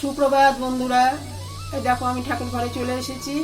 সুপ্রভাত বন্ধুরা। দেখো, আমি ঠাকুর ঘরে চলে এসেছি।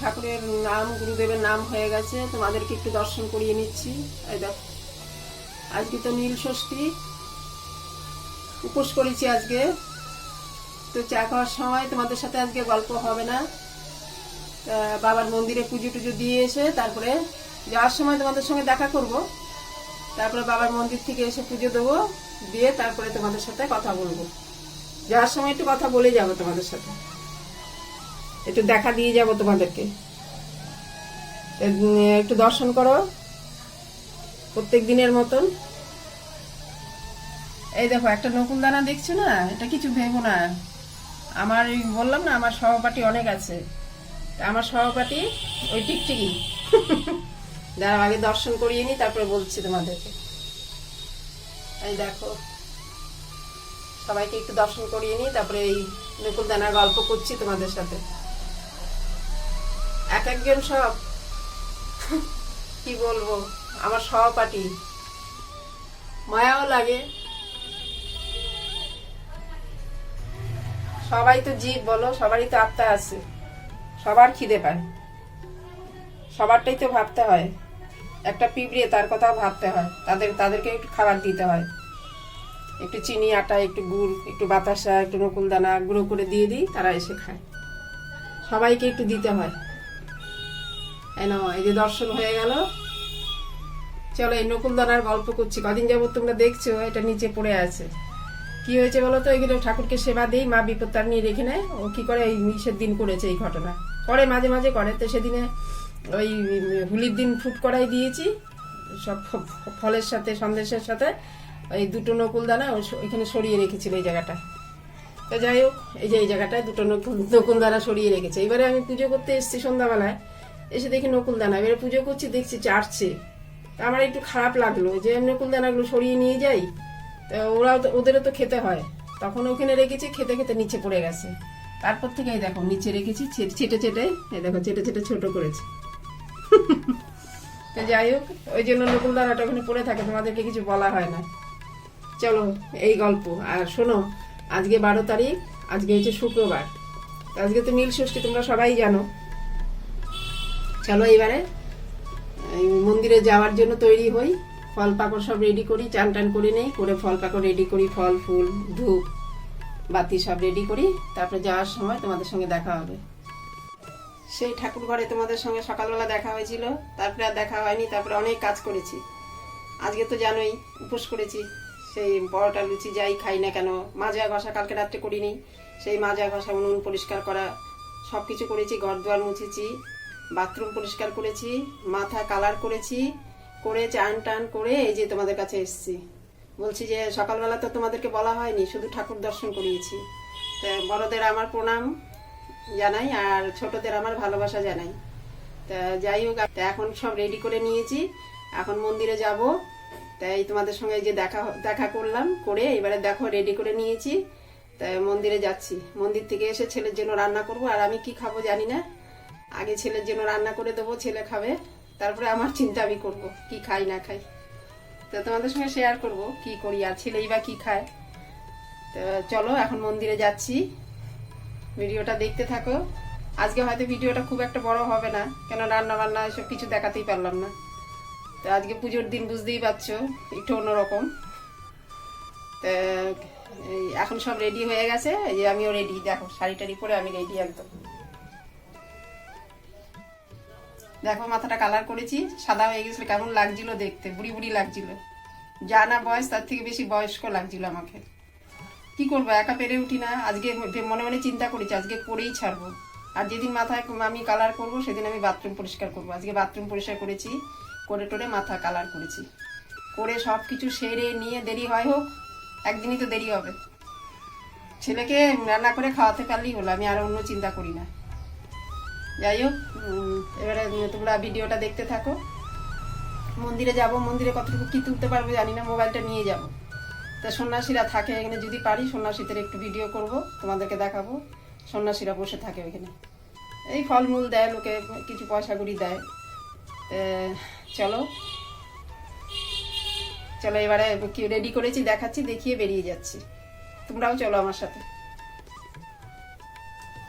ঠাকুরের নাম, গুরুদেবের নাম হয়ে গেছে। তোমাদেরকে একটু দর্শন করিয়ে নিচ্ছি। এই দেখো, আজকে তো নীল ষষ্ঠী। উপোস করেছি আজকে। তো চা খাওয়ার সময় তোমাদের সাথে আজকে গল্প হবে না। বাবার মন্দিরে পুজো টুজো দিয়ে এসে তারপরে যাওয়ার সময় তোমাদের সঙ্গে দেখা করব। তারপরে বাবার মন্দির থেকে এসে পুজো দেবো। দিয়ে তারপরে তোমাদের সাথে কথা বলব। যাওয়ার সময় একটু কথা বলে যাব তোমাদের সাথে। একটু দেখা দিয়ে যাব তোমাদেরকে। একটু দর্শন করো। প্রত্যেক দিনের মতন। এই দেখো, একটা নকুল দানা দেখছ না? এটা কিছু ভেবো না। আমার বললাম না, আমার সহপাঠী অনেক আছে। আমার সহপাঠী ওই টিকটিকি। যারা আগে দর্শন করিয়ে নি তারপরে বলছি তোমাদেরকে। এই দেখো সবাইকে একটু দর্শন করিয়ে নিই, তারপরে এই দানার গল্প করছি তোমাদের সাথে। এক একজন সব, কি বলব, আমার সহপাঠী। মায়াও লাগে। সবাই তো জীব বলো, সবারই তো আত্মা আছে। সবার খিদে পায়। সবারটাই তো ভাবতে হয়। একটা পিঁপড়ে তার কথাও ভাবতে হয়। তাদের, তাদেরকে একটু খাবার দিতে হয়। একটু চিনি, আটা, একটু গুড়, একটু বাতাসা, একটু নকুল দানা গুঁড়ো করে দিয়ে দিই, তারা এসে খায়। সবাইকে একটু দিতে হয়। এন এই যে দর্শন হয়ে গেল। চলো, এই নকুল দানার গল্প করছি। কদিন যাবত তোমরা দেখছ, এটা নিচে পড়ে আছে। কি হয়েছে বলো তো? এগুলো ঠাকুরকে সেবা দিই, মা বিপদ তার নিয়ে রেখে নেয়। ও কি করে? এই মিশের দিন করেছে এই ঘটনা। করে মাঝে মাঝে করে। তো সেদিনে ওই হুলির দিন ফুট করাই দিয়েছি। সব ফলের সাথে, সন্দেশের সাথে। ওই দুটো নকুল দানা ওইখানে সরিয়ে রেখেছিল এই জায়গাটা। তো যাই হোক, এই যে এই জায়গাটায় দুটো নকুল নকুল দানা সরিয়ে রেখেছে। এবারে আমি পুজো করতে এসেছি সন্ধ্যাবেলায়, এসে দেখি নকুল দানা। এবারে পুজো করছি, দেখছি চাটছে। আমার একটু খারাপ লাগল যে নকুল দানাগুলো সরিয়ে নিয়ে যাই, তা ওরাও তো ওদেরও তো খেতে হয়। তখন ওখানে রেখেছি, খেতে খেতে নিচে পড়ে গেছে। তারপর থেকে এই দেখো, নিচে রেখেছি ছেটে ছেটে, এই দেখো, ছেটে ছেটে ছোট করেছে। যাই হোক, ওই জন্য নকুল দানাটা ওখানে পড়ে থাকে, তোমাদেরকে কিছু বলা হয় না। চলো, এই গল্প। আর শোনো, আজকে বারো তারিখ, আজকে হচ্ছে শুক্রবার। আজকে তো নীল ষষ্ঠী, তোমরা সবাই জানো। চলো এবারে মন্দিরে যাওয়ার জন্য তৈরি হই। ফল পাকড় সব রেডি করি, চান টান করে নেই। করে ফল পাকড় রেডি করি, ফল, ফুল, ধূপ, বাতি সব রেডি করি। তারপরে যাওয়ার সময় তোমাদের সঙ্গে দেখা হবে। সেই ঠাকুর ঘরে তোমাদের সঙ্গে সকালবেলা দেখা হয়েছিল। তারপরে আর দেখা হয়নি, তারপরে অনেক কাজ করেছি। আজকে তো জানোই, উপোস করেছি। সেই পরোটা লুচি যাই খাই না কেন, মাজা ঘষা কালকে রাত্রে করিনি। সেই মাজা ঘষা উনুন পরিষ্কার করা সব কিছু করেছি ঘর দুয়ার মুছেছি, বাথরুম পরিষ্কার করেছি, মাথা কালার করেছি, করে চান টান করে এই যে তোমাদের কাছে এসেছি। বলছি যে সকালবেলা তো তোমাদেরকে বলা হয়নি, শুধু ঠাকুর দর্শন করিয়েছি। তা বড়দের আমার প্রণাম জানাই আর ছোটদের আমার ভালোবাসা জানাই। তা যাই হোক এখন সব রেডি করে নিয়েছি। এখন মন্দিরে যাব। তাই তোমাদের সঙ্গে যে দেখা দেখা করলাম, করে এবারে দেখো রেডি করে নিয়েছি। তাই মন্দিরে যাচ্ছি। মন্দির থেকে এসে ছেলের জন্য রান্না করব। আর আমি কি খাব জানি না। আগে ছেলের জন্য রান্না করে দেবো, ছেলে খাবে। তারপরে আমার চিন্তা আমি করব, কি খাই, না খাই। তো তোমাদের সঙ্গে শেয়ার করব, কি করি, আর ছেলেই বা কি খায়। তো চলো, এখন মন্দিরে যাচ্ছি। ভিডিওটা দেখতে থাকো। আজকে হয়তো ভিডিওটা খুব একটা বড় হবে না, কেন রান্না বান্না এসব কিছু দেখাতেই পারলাম না। তো আজকে পুজোর দিন বুঝতেই পারছ, একটু অন্যরকম। এখন সব রেডি হয়ে গেছে যে আমিও রেডি দেখো, শাড়ি টাড়ি পরে আমি রেডি একদম। দেখো, মাথাটা কালার করেছি, সাদা হয়ে গেছিল, কেমন লাগছিল দেখতে, বুড়ি বুড়ি লাগছিল। যা না বয়স, তার থেকে বেশি বয়স্ক লাগছিল আমাকে। কি করব, একা পেরে উঠি না, আজকে মনে মনে চিন্তা করেছি, আজকে করেই ছাড়বো। আর যেদিন মাথায় আমি কালার করব, সেদিন আমি বাথরুম পরিষ্কার করব। আজকে বাথরুম পরিষ্কার করেছি করে টোরে মাথা কালার করেছি। করে সব কিছু সেরে নিয়ে দেরি হয় হোক, একদিনই তো দেরি হবে। ছেলেকে রান্না করে খাওয়াতে পারলেই হলো, আমি আর অন্য চিন্তা করি না। যাই হোক এবারে তোমরা ভিডিওটা দেখতে থাকো। মন্দিরে যাব, মন্দিরে কতটুকু কী তুলতে পারব জানি না, মোবাইলটা নিয়ে যাব। তা সন্ন্যাসীরা থাকে এখানে, যদি পারি সন্ন্যাসীদের একটু ভিডিও করব, তোমাদেরকে দেখাবো। সন্ন্যাসীরা বসে থাকে ওইখানে। এই ফলমূল দেয়, লোকে কিছু পয়সা দেয়। চলো। চলো, এবারে কি রেডি করেছি, দেখাচ্ছি, দেখিয়ে বেরিয়ে যাচ্ছি। তোমরাও চলো আমার সাথে।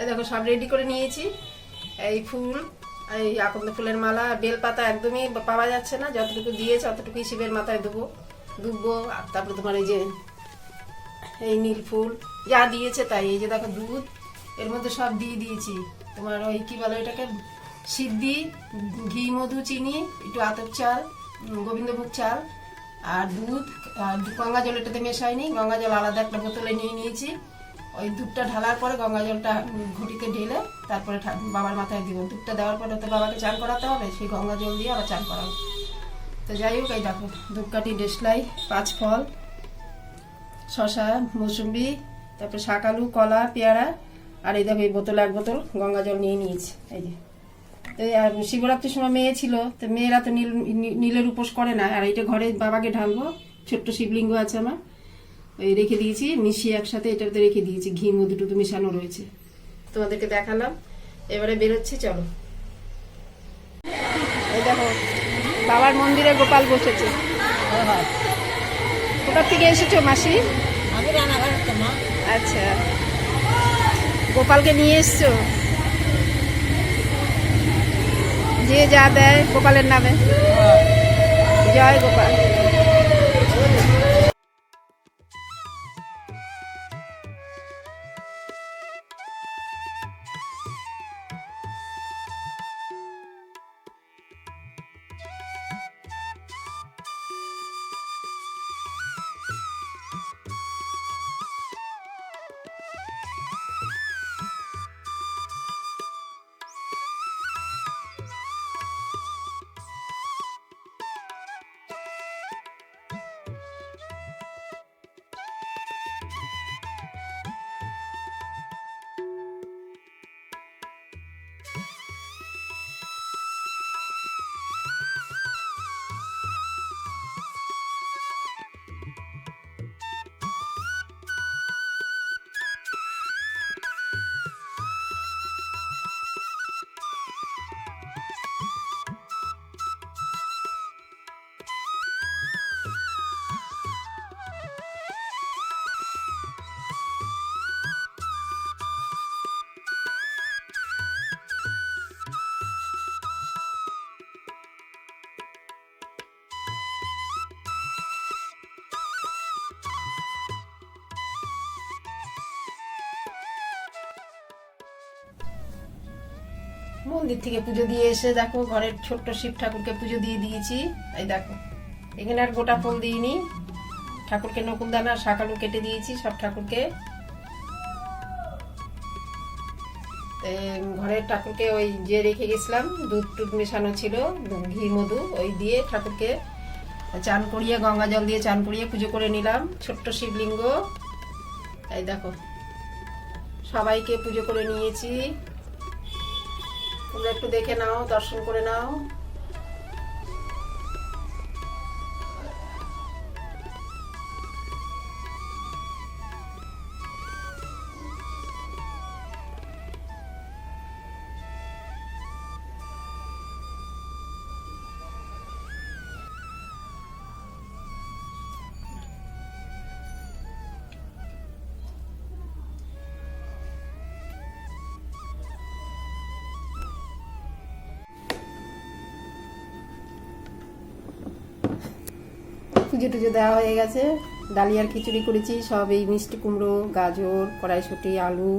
এই দেখো, সব রেডি করে নিয়েছি। এই ফুল, এই আকন্দ ফুলের মালা, বেলপাতা একদমই পাওয়া যাচ্ছে না। যতটুকু দিয়েছে, অতটুকুই শিবের মাথায় দেবো দুবো আর তারপরে তোমার এই যে, এই নীল ফুল, যা দিয়েছে তাই। এই যে দেখো দুধ, এর মধ্যে সব দিয়ে দিয়েছি। তোমার ওই কি বলো এটাকে সিদ্ধি, ঘি, মধু, চিনি, একটু আতপ চাল গোবিন্দভোগ চাল, আর দুধ গঙ্গা জল এটাতে মেশাইনি, গঙ্গা জল আলাদা একটা বোতলে নিয়ে নিয়েছি। ওই দুধটা ঢালার পরে গঙ্গা জলটা ঘটিতে ঢেলে তারপরে বাবার মাথায় দিব। দুধটা দেওয়ার পরে তো বাবাকে চান করাতে হবে, সেই গঙ্গা জল দিয়ে আবার চান করাবো। তো যাই হোক, এই দেখো, ধূপকাঠি দেশলাই পাঁচ ফল শশা মৌসুম্বি, তারপরে শাকালু কলা, পেয়ারা, আর এই দেখো এই বোতলে এক বোতল গঙ্গা জল নিয়ে নিয়েছি। এই যে। তো শিবরাত্রির সময় মেয়ে ছিল তো মেয়েরা তো নীল নীলের উপোস করে না। আর এটা ঘরে বাবাকে ঢালবো ছোট্ট শিবলিঙ্গ আছে আমার ওই রেখে দিয়েছি মিশিয়ে একসাথে এটাতে রেখে দিয়েছি ঘি মধু টুধু মিশানো রয়েছে। তোমাদেরকে দেখালাম এবারে বেরোচ্ছি চলো। এই দেখো বাবার মন্দিরে গোপাল বসেছে। কোথার থেকে এসেছ মাসি? তো আচ্ছা। গোপালকে নিয়ে এসছো? যে যা দেয় গোপালের নামে। জয় গোপাল। মন্দির থেকে পুজো দিয়ে এসে দেখো, ঘরের ছোট্ট শিব ঠাকুরকে পুজো দিয়ে দিয়েছি। এই দেখো, এখানে আর গোটা ফুল দিইনি। ঠাকুরকে নকুলদানা শাকালু কেটে দিয়েছি সব ঠাকুরকে। ঘরের ঠাকুরকে ওই যে রেখে গেছিলাম, দুধ টুধ মেশানো ছিল ঘি, মধু, ওই দিয়ে ঠাকুরকে চান করিয়ে, গঙ্গা জল দিয়ে চান করিয়ে পুজো করে নিলাম। ছোট্ট শিবলিঙ্গ। এই দেখো, সবাইকে পুজো করে নিয়েছি। তোমরা একটু দেখে নাও দর্শন করে নাও। পুজো টুজো দেওয়া হয়ে গেছে। ডালিয়ার খিচুড়ি করেছি, সব এই মিষ্টি কুমড়ো, গাজর, কড়াইশুঁটি, আলু,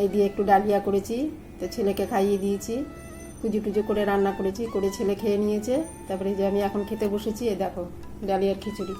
এই দিয়ে একটু ডালিয়া করেছি। তো ছেলেকে খাইয়ে দিয়েছি। পুজো টুজো করে রান্না করেছি, করে ছেলে খেয়ে নিয়েছে। তারপরে যে আমি এখন খেতে বসেছি এ দেখো ডালিয়ার খিচুড়ি।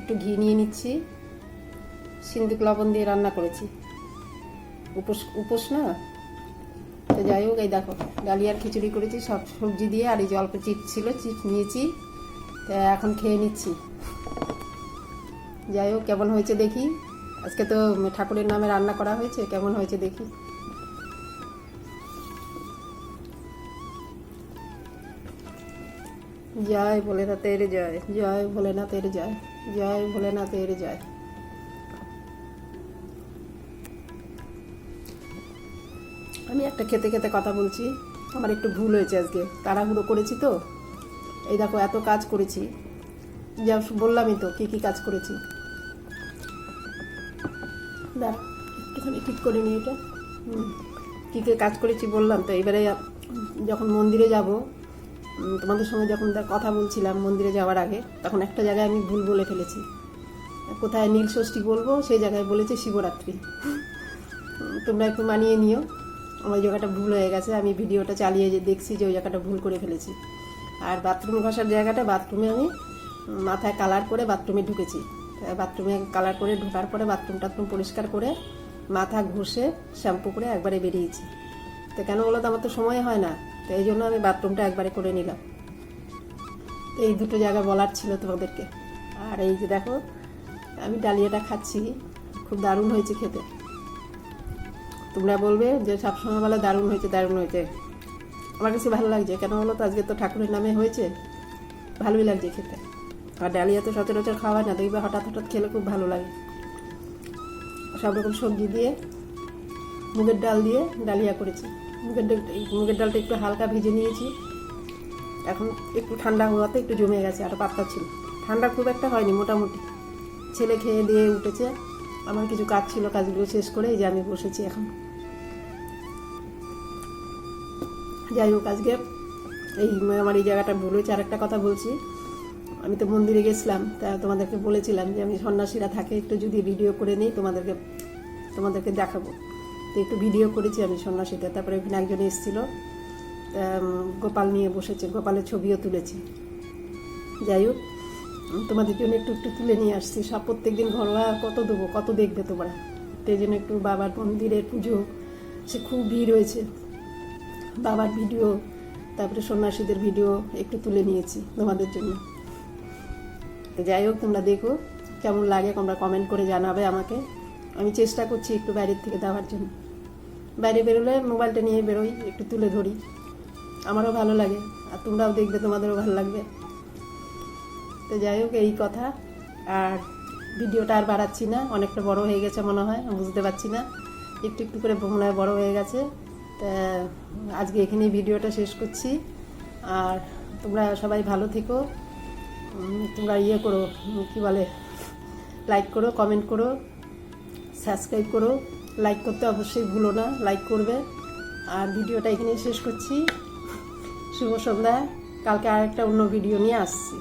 একটু ঘি নিয়ে নিচ্ছি। সিন্দুক লবণ দিয়ে রান্না করেছি। উপোস উপোস না? তো যাই হোক, এই দেখো, ডালিয়ার খিচুড়ি করেছি, সব সবজি দিয়ে আর এই যে অল্প চিপস ছিল, চিপস নিয়েছি। এখন খেয়ে নিচ্ছি। যাই হোক, কেমন হয়েছে দেখি। আজকে তো ঠাকুরের নামে রান্না করা হয়েছে, কেমন হয়েছে দেখি। জয় ভোলেনাথের জয় জয় ভোলেনাথের জয় জয় ভোলেনাথের জয়। আমি একটা খেতে খেতে কথা বলছি, আমার একটু ভুল হয়েছে আজকে। তাড়াহুড়ো করেছি তো। এই দেখো, এত কাজ করেছি। যা বললামই তো, কী কী কাজ করেছি। দাঁড়া, একটুখানি ঠিক করে নিই এটা। কী কী কাজ করেছি বললাম তো, এবারে যখন মন্দিরে যাব তোমাদের সঙ্গে যখন কথা বলছিলাম মন্দিরে যাওয়ার আগে, তখন একটা জায়গায় আমি ভুল বলে ফেলেছি। কোথায় নীল ষষ্ঠী বলব, সেই জায়গায় বলেছে শিবরাত্রি। তোমরা একটু মানিয়ে নিও। আমার জায়গাটা ভুল হয়ে গেছে, আমি ভিডিওটা চালিয়ে দেখছি যে ওই জায়গাটা ভুল করে ফেলেছি। আর বাথরুম ঘষার জায়গাটা বাথরুমে আমি মাথায় কালার করে বাথরুমে ঢুকেছি। বাথরুমে কালার করে ঢোকার পরে বাথরুম টাথরুম পরিষ্কার করে মাথা ঘষে শ্যাম্পু করে একবারে বেরিয়েছি। তো কেন বলো তো, আমার তো সময় হয় না। তো এই জন্য আমি বাথরুমটা একবারে করে নিলাম। এই দুটো জায়গা বলার ছিল তোমাদেরকে। আর এই যে দেখো, আমি ডালিয়াটা খাচ্ছি, খুব দারুণ হয়েছে খেতে। তোমরা বলবে যে সবসময় বলে দারুণ হয়েছে দারুণ হয়েছে। আমার কাছে ভালো লাগছে। কেন বলো তো? আজকে তো ঠাকুরের নামে হয়েছে। ভালোই লাগছে খেতে। আর ডালিয়া তো সচরাচর খাওয়া হয় না। দেখবে হঠাৎ হঠাৎ খেলে খুব ভালো লাগে। সব রকম সবজি দিয়ে, মুগের ডাল দিয়ে ডালিয়া করেছি। মুগের ডাল মুগের ডালটা একটু হালকা ভেজে নিয়েছি। এখন একটু ঠান্ডা হওয়াতে একটু জমে গেছে, আর পাতলা ছিল। ঠান্ডা খুব একটা হয়নি মোটামুটি। ছেলে খেয়ে দিয়ে উঠেছে। আমার কিছু কাজ ছিল, কাজগুলো শেষ করে এই যে আমি বসেছি এখন। যাই হোক, আজকে এই আমার এই জায়গাটা ভুল হয়েছে আর একটা কথা বলছি। আমি তো মন্দিরে গেছিলাম, তা তোমাদেরকে বলেছিলাম যে আমি সন্ন্যাসীরা থাকে, একটু যদি ভিডিও করে নিই, তোমাদেরকে তোমাদেরকে দেখাবো। তো একটু ভিডিও করেছি আমি সন্ন্যাসীতে তারপরে ওখানে একজন এসেছিল গোপাল নিয়ে বসেছে, গোপালের ছবিও তুলেছি। যাই হোক তোমাদের জন্য একটু একটু তুলে নিয়ে আসছি। সব প্রত্যেক দিন ঘরোয়া, কত দেবো, কত দেখবে তোমরা? সেই জন্য একটু বাবার মন্দিরের পুজো, সে খুব ভিড় হয়েছে। বাবার ভিডিও, তারপরে সন্ন্যাসীদের ভিডিও একটু তুলে নিয়েছি তোমাদের জন্য। যাই হোক, তোমরা দেখো কেমন লাগে, তোমরা কমেন্ট করে জানাবে আমাকে। আমি চেষ্টা করছি একটু বাইরের থেকে দেওয়ার জন্য। বাইরে বেরোলে মোবাইলটা নিয়ে বেরোই, একটু তুলে ধরি। আমারও ভালো লাগে, আর তোমরাও দেখবে, তোমাদেরও ভালো লাগবে। তো যাই হোক, এই কথা। আর ভিডিওটা আর বাড়াচ্ছি না, অনেকটা বড় হয়ে গেছে মনে হয় বুঝতে পারছি না। একটু একটু করে মনে হয় বড় হয়ে গেছে। তা আজকে এখানে ভিডিওটা শেষ করছি। আর তোমরা সবাই ভালো থেকো। তোমরা ইয়ে করো কি বলে লাইক করো কমেন্ট করো সাবস্ক্রাইব করো। লাইক করতে অবশ্যই ভুলো না লাইক করবে। আর ভিডিওটা এখানেই শেষ করছি। শুভ সন্ধ্যা। কালকে আর একটা অন্য ভিডিও নিয়ে আসছি।